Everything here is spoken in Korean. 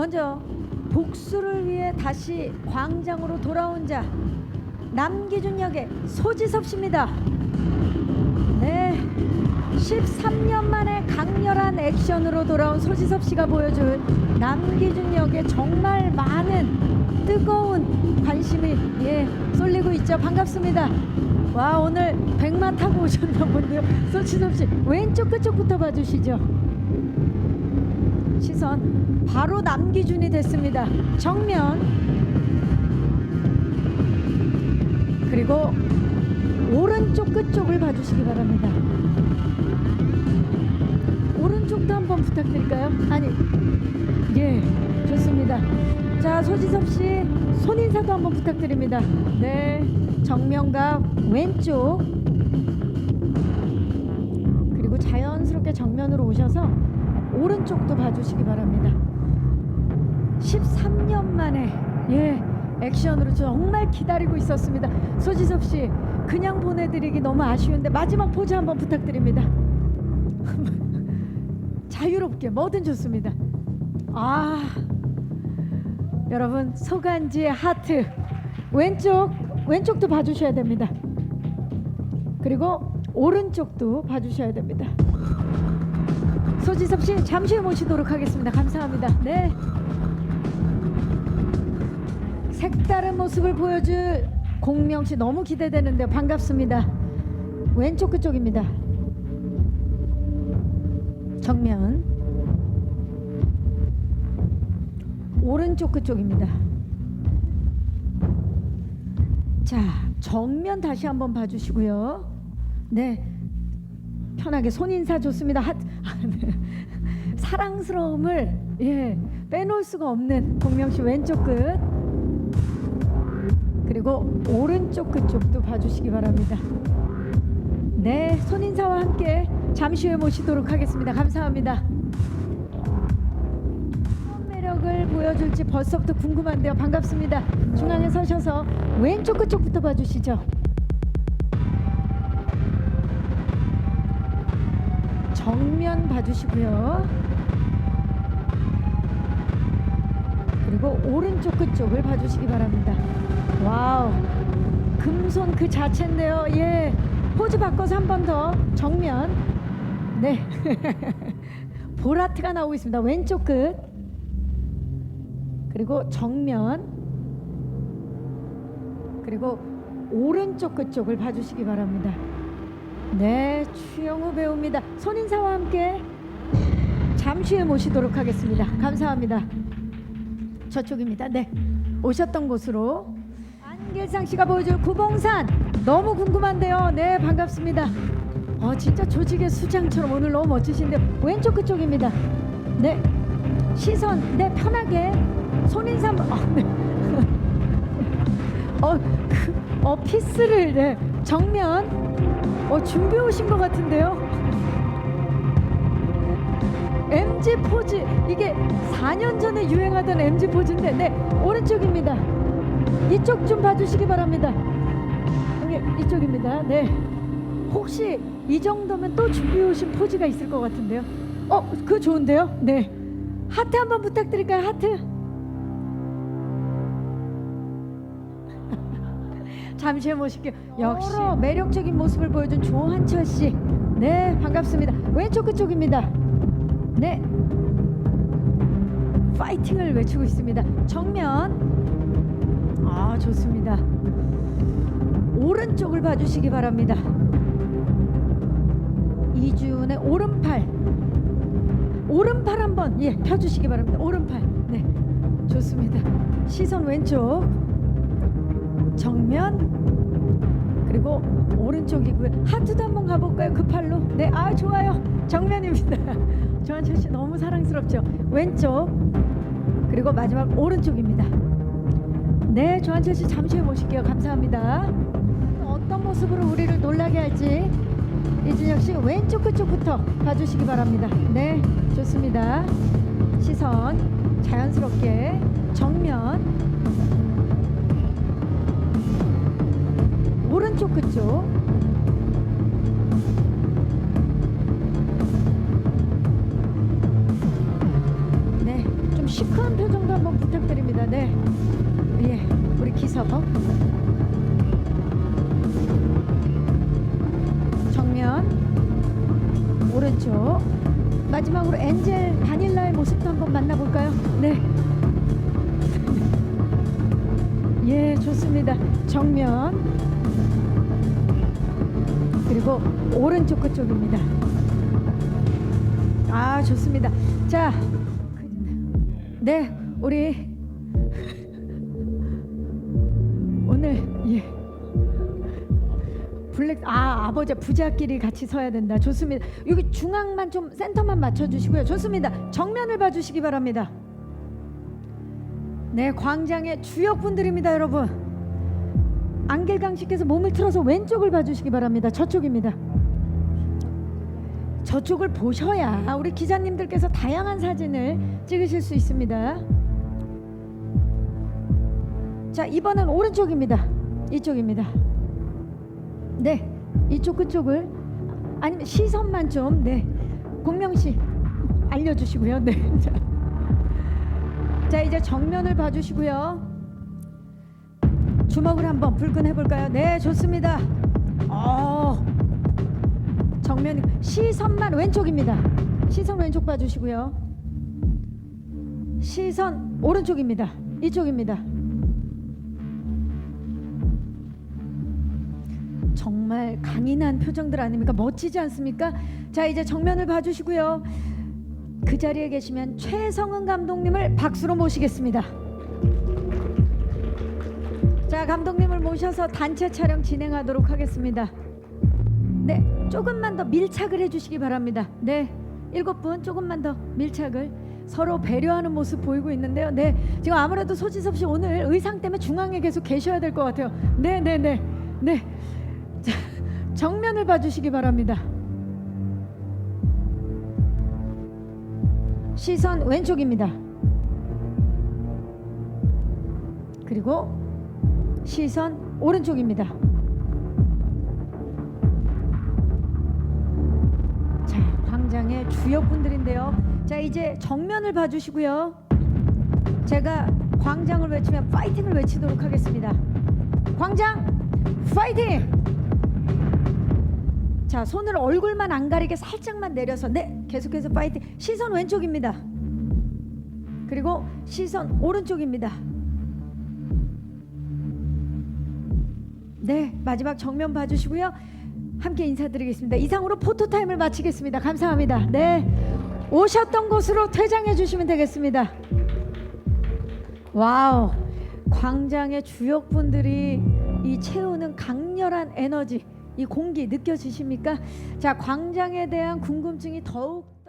먼저 복수를 위해 다시 광장으로 돌아온 자 남기준 역의 소지섭 씨입니다. 네. 13년 만에 강렬한 액션으로 돌아온 소지섭 씨가 보여준 남기준 역에 정말 많은 뜨거운 관심이 예, 쏠리고 있죠. 반갑습니다. 와 오늘 백마 타고 오셨나 본데요. 소지섭 씨 왼쪽 끝쪽부터 봐주시죠. 시선 바로 남기준이 됐습니다. 정면 그리고 오른쪽 끝쪽을 봐주시기 바랍니다. 오른쪽도 한번 부탁드릴까요? 아니, 예, 좋습니다. 자, 소지섭 씨, 손인사도 한번 부탁드립니다. 네, 정면과 왼쪽. 그리고 자연스럽게 정면으로 오셔서 오른쪽도 봐주시기 바랍니다. 13년 만에, 예, 액션으로 정말 기다리고 있었습니다. 소지섭 씨, 그냥 보내드리기 너무 아쉬운데 마지막 포즈 한번 부탁드립니다. 자유롭게 뭐든 좋습니다. 아 여러분 소간지의 하트 왼쪽 왼쪽도 봐주셔야 됩니다. 그리고 오른쪽도 봐주셔야 됩니다. 소지섭 씨 잠시 후에 모시도록 하겠습니다. 감사합니다. 네. 색다른 모습을 보여줄 공명 씨 너무 기대되는데요. 반갑습니다. 왼쪽 그쪽입니다. 정면 오른쪽 그쪽입니다. 자 정면 다시 한번 봐주시고요. 네 편하게 손 인사 좋습니다. 하, 아, 네. 사랑스러움을 예 빼놓을 수가 없는 공명 씨 왼쪽 끝 그리고 오른쪽 그쪽도 봐주시기 바랍니다. 네, 손인사와 함께 잠시 후에 모시도록 하겠습니다. 감사합니다. 매력을 보여줄지 벌써부터 궁금한데요. 반갑습니다. 중앙에 서셔서 왼쪽 그쪽부터 봐주시죠. 정면 봐주시고요. 그리고 오른쪽 그쪽을 봐주시기 바랍니다. 와우, 금손 그 자체인데요. 예, 포즈 바꿔서 한 번 더 정면. 네, 보라트가 나오고 있습니다. 왼쪽 끝. 그리고 정면. 그리고 오른쪽 끝쪽을 봐주시기 바랍니다. 네, 추영우 배우입니다. 손인사와 함께 잠시 후에 모시도록 하겠습니다. 감사합니다. 저쪽입니다. 네, 오셨던 곳으로 안길상 씨가 보여줄 구봉산 너무 궁금한데요. 네, 반갑습니다. 어, 진짜 조직의 수장처럼 오늘 너무 멋지신데 왼쪽 그쪽입니다. 네, 시선 네 편하게 손인삼 어, 네. 어, 그, 어 피스를 네 정면 어 준비해 오신 것 같은데요. MG 포즈 이게 4년 전에 유행하던 MG 포즈인데 네 오른쪽입니다. 이쪽 좀 봐주시기 바랍니다. 여기 이쪽입니다. 네. 혹시 이 정도면 또 준비해 오신 포즈가 있을 것 같은데요. 어, 그 좋은데요? 네. 하트 한번 부탁드릴까요? 하트. 잠시 모실게요. 역시 매력적인 모습을 보여준 조한철 씨. 네, 반갑습니다. 왼쪽 그쪽입니다. 네. 파이팅을 외치고 있습니다. 정면. 아, 좋습니다. 오른쪽을 봐주시기 바랍니다. 이준의 오른팔. 오른팔 한번 예 펴주시기 바랍니다. 오른팔. 네, 좋습니다. 시선 왼쪽. 정면. 그리고 오른쪽이고요. 하트도 한번 가볼까요? 그 팔로. 네, 아 좋아요. 정면입니다. 조한철 씨 너무 사랑스럽죠. 왼쪽. 그리고 마지막 오른쪽입니다. 네, 조한철 씨 잠시 후에 모실게요. 감사합니다. 어떤 모습으로 우리를 놀라게 할지 이준혁 씨 왼쪽 그쪽부터 봐주시기 바랍니다. 네, 좋습니다. 시선 자연스럽게 정면 오른쪽 그쪽 네, 좀 시크한 표정도 한번 부탁드립니다. 네. 예, 우리 기석. 정면. 오른쪽. 마지막으로 엔젤 바닐라의 모습도 한번 만나볼까요? 네. 예, 좋습니다. 정면. 그리고 오른쪽 그쪽입니다. 아, 좋습니다. 자, 네, 우리 오늘 예. 블랙 아 아버지 부자끼리 같이 서야 된다. 좋습니다. 여기 중앙만 좀 센터만 맞춰 주시고요. 좋습니다. 정면을 봐 주시기 바랍니다. 네, 광장의 주역 분들입니다, 여러분. 안길강 씨께서 몸을 틀어서 왼쪽을 봐 주시기 바랍니다. 저쪽입니다. 저쪽을 보셔야 우리 기자님들께서 다양한 사진을 찍으실 수 있습니다. 자, 이번은 오른쪽입니다. 이쪽입니다. 네, 이쪽 그쪽을 아니면 시선만 좀 네, 공명 씨 알려주시고요. 네, 자, 자 이제 정면을 봐주시고요. 주먹을 한번 불끈해 볼까요? 네, 좋습니다. 어, 정면 시선만 왼쪽입니다. 시선 왼쪽 봐주시고요. 시선 오른쪽입니다. 이쪽입니다. 정말 강인한 표정들 아닙니까? 멋지지 않습니까? 자 이제 정면을 봐주시고요. 그 자리에 계시면 최성은 감독님을 박수로 모시겠습니다. 자 감독님을 모셔서 단체 촬영 진행하도록 하겠습니다. 네, 조금만 더 밀착을 해주시기 바랍니다. 네, 일곱 분 조금만 더 밀착을 서로 배려하는 모습 보이고 있는데요. 네, 지금 아무래도 소지섭 씨 오늘 의상 때문에 중앙에 계속 계셔야 될 것 같아요. 네, 네, 네, 네. 자, 정면을 봐주시기 바랍니다. 시선 왼쪽입니다. 그리고 시선 오른쪽입니다. 자, 광장의 주역분들인데요. 자, 이제 정면을 봐주시고요. 제가 광장을 외치면 파이팅을 외치도록 하겠습니다. 광장 파이팅! 자, 손을 얼굴만 안 가리게 살짝만 내려서 네, 계속해서 파이팅. 시선 왼쪽입니다. 그리고 시선 오른쪽입니다. 네, 마지막 정면 봐주시고요. 함께 인사드리겠습니다. 이상으로 포토타임을 마치겠습니다. 감사합니다. 네, 오셨던 곳으로 퇴장해 주시면 되겠습니다. 와우, 광장의 주역분들이 이 채우는 강렬한 에너지, 이 공기 느껴지십니까? 자, 광장에 대한 궁금증이 더욱